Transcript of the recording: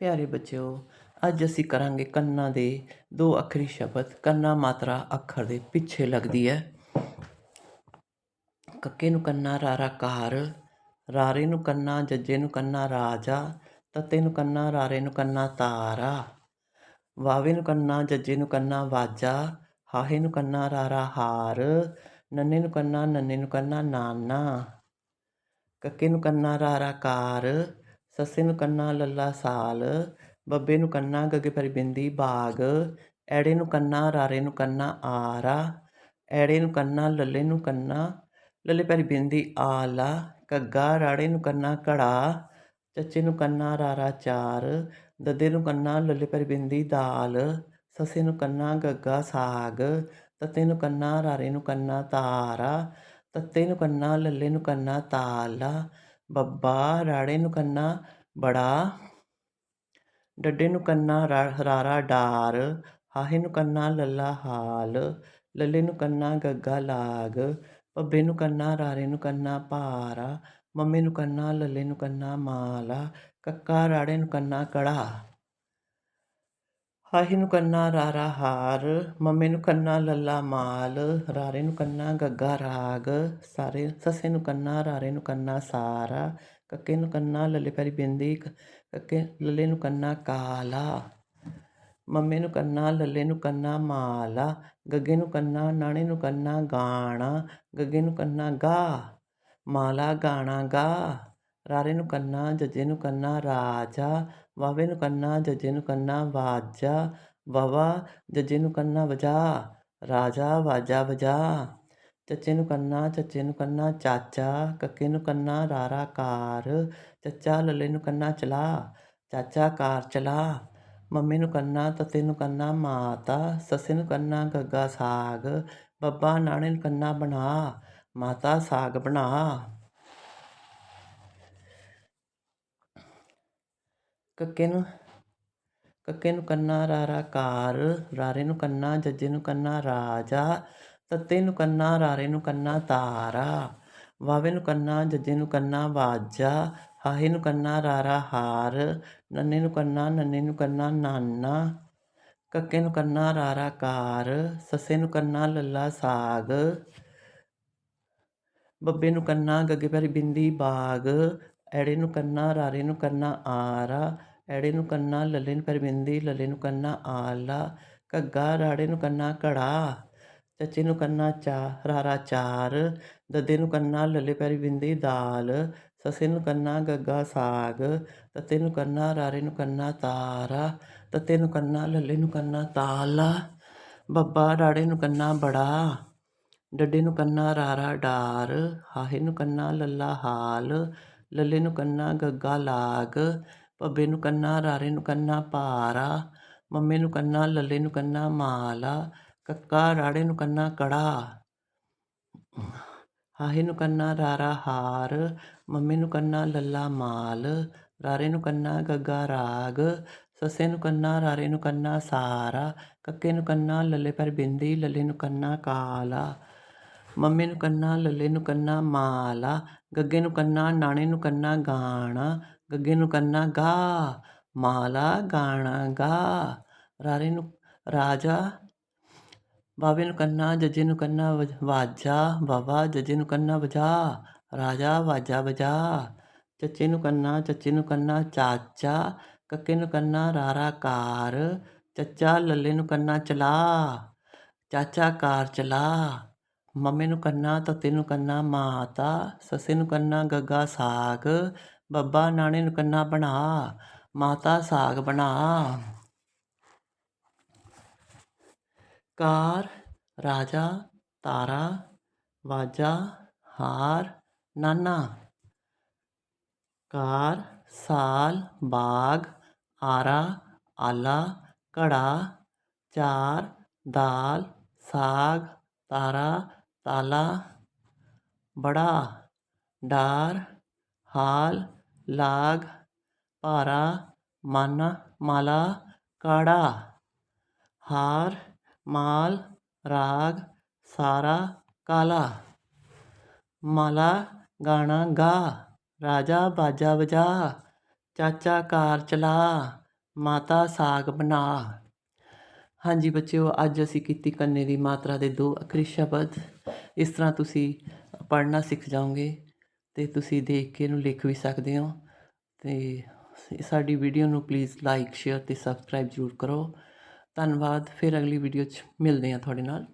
ਪਿਆਰੇ ਬੱਚਿਓ ਅੱਜ ਅਸੀਂ ਕਰਾਂਗੇ ਕੰਨਾਂ ਦੇ ਦੋ ਅੱਖਰੀ ਸ਼ਬਦ ਕੰਨਾ ਮਾਤਰਾ ਅੱਖਰ ਦੇ ਪਿੱਛੇ ਲੱਗਦੀ ਹੈ ਕੱਕੇ ਨੂੰ ਕੰਨਾ ਰਾਰਾ ਕਾਰ ਰਾਰੇ ਨੂੰ ਕੰਨਾ ਜੱਜੇ ਨੂੰ ਕੰਨਾ ਰਾਜਾ ਤੱਤੇ ਨੂੰ ਕੰਨਾ ਰਾਰੇ ਨੂੰ ਕੰਨਾ ਤਾਰਾ ਵਾਵੇ ਨੂੰ ਕੰਨਾ ਜੱਜੇ ਨੂੰ ਕੰਨਾ ਵਾਜਾ ਹਾਹੇ ਨੂੰ ਕੰਨਾ ਰਾਰਾ ਹਾਰ ਨੰਨੇ ਨੂੰ ਕੰਨਾ ਨੰਨੇ ਨੂੰ ਕੰਨਾ ਨਾਨਾ ਕੱਕੇ ਨੂੰ ਕੰਨਾ ਰਾਰਾ ਕਾਰ ਸੱਸੇ ਨੂੰ ਕੰਨਾ ਲੱਲਾ ਸਾਲ ਬੱਬੇ ਨੂੰ ਕੰਨਾ ਗੱਗੇ ਪਰੀ ਬਿੰਦੀ ਬਾਗ ਐੜੇ ਨੂੰ ਕੰਨਾ ਰਾਰੇ ਨੂੰ ਕੰਨਾ ਆਰਾ ਐੜੇ ਨੂੰ ਕੰਨਾ ਲੱਲੇ ਨੂੰ ਕੰਨਾ ਲੱਲੇ ਪਰੀ ਬਿੰਦੀ ਆਲਾ ਕੱਗਾ ਰਾੜੇ ਨੂੰ ਕੰਨਾ ਘੜਾ ਚੱਚੇ ਨੂੰ ਕੰਨਾ ਰਾਰਾ ਚਾਰ ਦੱਦੇ ਨੂੰ ਕੰਨਾ ਲੱਲੇ ਪਰੀ ਬਿੰਦੀ ਦਾਲ ਸੱਸੇ ਨੂੰ ਕੰਨਾ ਗੱਗਾ ਸਾਗ ਤੱਤੇ ਨੂੰ ਕੰਨਾ ਰਾਰੇ ਨੂੰ ਕੰਨਾ ਤਾਰਾ ਤੱਤੇ ਨੂੰ ਕੰਨਾ ਲੱਲੇ ਨੂੰ ਕੰਨਾ ਤਾਲਾ ਬੱਬਾ ਰਾੜੇ ਨੂੰ ਕੰਨਾ ਬੜਾ, ਡੱਡੇ ਨੂੰ ਕੰਨਾ ਰਾ- ਰਾਰਾ ਡਾਰ, ਹਾਹੇ ਨੂੰ ਕੰਨਾ ਲੱਲਾ ਹਾਲ, ਲੱਲੇ ਨੂੰ ਕੰਨਾ ਗੱਗਾ ਲਾਗ ਪੱਬੇ ਨੂੰ ਕੰਨਾ ਰਾਰੇ ਨੂੰ ਕੰਨਾ ਭਾਰਾ, ਮੰਮੇ ਨੂੰ ਕੰਨਾ ਲੱਲੇ ਨੂੰ ਕੰਨਾ ਮਾਲਾ, ਕੱਕਾ ਰਾੜੇ ਨੂੰ ਕੰਨਾ ਕੜਾ। ਹਾਹੇ ਨੂੰ ਕੰਨਾ ਰਾਰਾ ਹਾਰ ਮੰਮੇ ਨੂੰ ਕੰਨਾ ਲੱਲਾ ਮਾਲ ਰਾਰੇ ਨੂੰ ਕੰਨਾ ਗੱਗਾ ਰਾਗ ਸਾਰੇ ਸੱਸੇ ਨੂੰ ਕੰਨਾ ਰਾਰੇ ਨੂੰ ਕੰਨਾ ਸਾਰਾ ਕੱਕੇ ਨੂੰ ਕੰਨਾ ਲੱਲੇ ਪੈਰੀ ਬਿੰਦੀ ਕੱਕੇ ਲੱਲੇ ਨੂੰ ਕੰਨਾ ਕਾਲਾ ਮੰਮੇ ਨੂੰ ਕੰਨਾ ਲੱਲੇ ਨੂੰ ਕੰਨਾ ਮਾਲਾ ਗੱਗੇ ਨੂੰ ਕੰਨਾ ਨਾਣੇ ਨੂੰ ਕੰਨਾ ਗਾਣਾ ਗੱਗੇ ਨੂੰ ਕੰਨਾ ਗਾ ਮਾਲਾ ਗਾਣਾ ਗਾ ਰਾਰੇ ਨੂੰ ਕੰਨਾ ਜੱਜੇ ਨੂੰ ਕੰਨਾ ਰਾਜਾ ਵਾਵੇ ਨੂੰ ਕੰਨਾ ਜੱਜੇ ਨੂੰ ਕੰਨਾ ਵਾਜਾ ਵਵਾ ਜੱਜੇ ਨੂੰ ਕੰਨਾ ਵਜਾ ਰਾਜਾ ਵਾਜਾ ਵਜਾ ਚੱਚੇ ਨੂੰ ਕੰਨਾ ਚੱਚੇ ਨੂੰ ਕੰਨਾ ਚਾਚਾ ਕੱਕੇ ਨੂੰ ਕੰਨਾ ਰਾਰਾ ਕਾਰ ਚੱਚਾ ਲੱਲੇ ਨੂੰ ਕੰਨਾ ਚਲਾ ਚਾਚਾ ਕਾਰ ਚਲਾ ਮੰਮੀ ਨੂੰ ਕੰਨਾ ਤਤੇ ਨੂੰ ਕੰਨਾ ਮਾਤਾ ਸੱਸੇ ਨੂੰ ਕੰਨਾ ਗੱਗਾ ਸਾਗ ਬੱਬਾ ਨਾਣੇ ਨੂੰ ਕੰਨਾ ਬਣਾ ਮਾਤਾ ਸਾਗ ਬਣਾ ਕੱਕੇ ਨੂੰ ਕੱਕੇ ਨੂੰ ਕੰਨਾ ਰਾਰਾ ਕਾਰ ਰਾਰੇ ਨੂੰ ਕੰਨਾ ਜੱਜੇ ਨੂੰ ਕੰਨਾ ਰਾਜਾ ਤੱਤੇ ਨੂੰ ਕੰਨਾ ਰਾਰੇ ਨੂੰ ਕੰਨਾ ਤਾਰਾ ਵਾਵੇ ਨੂੰ ਕੰਨਾ ਜੱਜੇ ਨੂੰ ਕੰਨਾ ਵਾਜਾ ਹਾਹੇ ਨੂੰ ਕੰਨਾ ਰਾਰਾ ਹਾਰ ਨੰਨੇ ਨੂੰ ਕੰਨਾ ਨੰਨੇ ਨੂੰ ਕੰਨਾ ਨਾਨਾ ਕੱਕੇ ਨੂੰ ਕੰਨਾ ਰਾਰਾ ਕਾਰ ਸੱਸੇ ਨੂੰ ਕੰਨਾ ਲੱਲਾ ਸਾਗ ਬੱਬੇ ਨੂੰ ਕੰਨਾ ਗੱਗੇ ਪੈਰੀ ਬਿੰਦੀ ਬਾਗ ਐੜੇ ਨੂੰ ਕੰਨਾ ਰਾਰੇ ਨੂੰ ਕੰਨਾ ਆਰਾ ਐੜੇ ਨੂੰ ਕੰਨਾ ਲੱਲੇ ਨੂੰ ਪੈਰੀ ਲੱਲੇ ਨੂੰ ਕੰਨਾ ਆਲਾ ਘੱਗਾ ਰਾੜੇ ਨੂੰ ਕੰਨਾ ਘੜਾ ਚੱਚੇ ਨੂੰ ਕੰਨਾ ਚਾ ਰਾਰਾ ਚਾਰ ਦੱਦੇ ਨੂੰ ਕੰਨਾ ਲੱਲੇ ਪੈਰੀ ਬਿੰਦੀ ਦਾਲ ਸੱਸੇ ਨੂੰ ਕੰਨਾ ਗੱਗਾ ਸਾਗ ਤੱਤੇ ਨੂੰ ਕੰਨਾ ਰਾਰੇ ਨੂੰ ਕੰਨਾ ਤਾਰਾ ਤੱਤੇ ਨੂੰ ਕੰਨਾ ਲੱਲੇ ਨੂੰ ਕੰਨਾ ਤਾਲਾ ਬੱਬਾ ਰਾੜੇ ਨੂੰ ਕੰਨਾ ਬੜਾ ਡੱਡੇ ਨੂੰ ਕੰਨਾ ਰਾਰਾ ਡਾਰ ਹਾਹੇ ਨੂੰ ਕੰਨਾ ਲੱਲਾ ਹਾਲ ਲੱਲੇ ਨੂੰ ਕੰਨਾ ਗੱਗਾ ਲਾਗ ਭੱਬੇ ਨੂੰ ਕੰਨਾ, ਰਾਰੇ ਨੂੰ ਕੰਨਾ ਭਾਰਾ ਮੰਮੇ ਨੂੰ ਕੰਨਾ, ਲੱਲੇ ਨੂੰ ਕੰਨਾ ਮਾਲਾ ਕੱਕਾ, ਰਾੜੇ ਨੂੰ ਕੰਨਾ ਕੜਾ। ਹਾਹੇ ਨੂੰ ਕੰਨਾ, ਰਾਰਾ ਹਾਰ, ਮੰਮੇ ਨੂੰ ਕੰਨਾ, ਲੱਲਾ ਮਾਲ, ਰਾਰੇ ਨੂੰ ਕੰਨਾ ਗੱਗਾ ਰਾਗ, ਸੱਸੇ ਨੂੰ ਕੰਨਾ, ਰਾਰੇ ਨੂੰ ਕੰਨਾ ਸਾਰਾ ਕੱਕੇ ਨੂੰ ਕੰਨਾ, ਲੱਲੇ ਪਰ ਬਿੰਦੀ, ਲੱਲੇ ਨੂੰ ਕੰਨਾ ਕਾਲਾ ਮੰਮੀ ਨੂੰ ਕੰਨਾ, ਲੱਲੇ ਨੂੰ ਕੰਨਾ ਮਾਲਾ, ਗੱਗੇ ਨੂੰ ਕੰਨਾ, ਨਾਣੇ ਨੂੰ ਕੰਨਾ ਗਾਣਾ, ਗੱਗੇ ਨੂੰ ਕੰਨਾ ਗਾ, ਮਾਲਾ ਗਾਣਾ ਗਾ, ਰਾਰੇ ਨੂੰ ਰਾਜਾ, ਬਾਵੇ ਨੂੰ ਕੰਨਾ, ਜੱਜੇ ਨੂੰ ਕੰਨਾ ਵਾਜਾ ਬਾਬਾ ਜੱਜੇ ਨੂੰ ਕੰਨਾ ਵਜਾ, ਰਾਜਾ, ਵਾਜਾ ਵਜਾ, ਚੱਚੇ ਨੂੰ ਕੰਨਾ, ਚੱਚੇ ਨੂੰ ਕੰਨਾ ਚਾਚਾ, ਕੱਕੇ ਨੂੰ ਕੰਨਾ ਰਾਰਾ ਕਾਰ, ਚੱਚਾ, ਲੱਲੇ ਨੂੰ ਕੰਨਾ ਚਲਾ, ਚਾਚਾ ਕਾਰ ਚਲਾ। ਮੰਮੇ ਨੂੰ ਕੰਨਾ ਤੱਤੇ ਨੂੰ ਕੰਨਾ ਮਾਤਾ, ਸੱਸੇ ਨੂੰ ਕੰਨਾ ਗੱਗਾ ਸਾਗ, ਬੱਬਾ ਨਾਣੇ ਨੂੰ ਕੰਨਾ ਬਣਾ, ਮਾਤਾ ਸਾਗ ਬਣਾ। ਕਾਰ ਰਾਜਾ, ਤਾਰਾ, ਵਾਜਾ, ਹਾਰ, ਨਾਨਾ। ਕਾਰ ਸਾਲ, ਬਾਗ, ਆਰਾ, ਆਲਾ, ਘੜਾ, ਚਾਰ, ਦਾਲ, ਸਾਗ, ਤਾਰਾ ਤਾਲਾ, ਬੜਾ, ਡਾਰ, ਹਾਲ, ਲਾਗ, ਭਾਰਾ, ਮਨ, ਮਾਲਾ, ਕਾੜਾ, ਹਾਰ, ਮਾਲ, ਰਾਗ, ਸਾਰਾ, ਕਾਲਾ। ਮਾਲਾ, ਗਾਣਾ, ਗਾ, ਰਾਜਾ, ਬਾਜਾ, ਵਜਾ, ਚਾਚਾ, ਕਾਰ ਚਲਾ, ਮਾਤਾ, ਸਾਗ ਬਣਾ। ਹਾਂਜੀ ਬੱਚਿਓ, ਅੱਜ ਅਸੀਂ ਕੀਤੀ ਕੰਨੇ ਦੀ ਮਾਤਰਾ ਦੇ ਦੋ ਅੱਖਰੀ ਸ਼ਬਦ। ਇਸ ਤਰ੍ਹਾਂ ਤੁਸੀਂ ਪੜ੍ਹਨਾ ਸਿੱਖ ਜਾਓਗੇ ਤੇ ਤੁਸੀਂ ਦੇਖ ਕੇ ਇਹਨੂੰ ਲਿਖ ਵੀ ਸਕਦੇ ਹੋ। ਤੇ ਸਾਡੀ ਵੀਡੀਓ ਨੂੰ ਪਲੀਜ਼ ਲਾਈਕ, ਸ਼ੇਅਰ ਤੇ ਸਬਸਕ੍ਰਾਈਬ ਜ਼ਰੂਰ ਕਰੋ। ਧੰਨਵਾਦ, ਫਿਰ ਅਗਲੀ ਵੀਡੀਓ 'ਚ ਮਿਲਦੇ ਹਾਂ ਤੁਹਾਡੇ ਨਾਲ।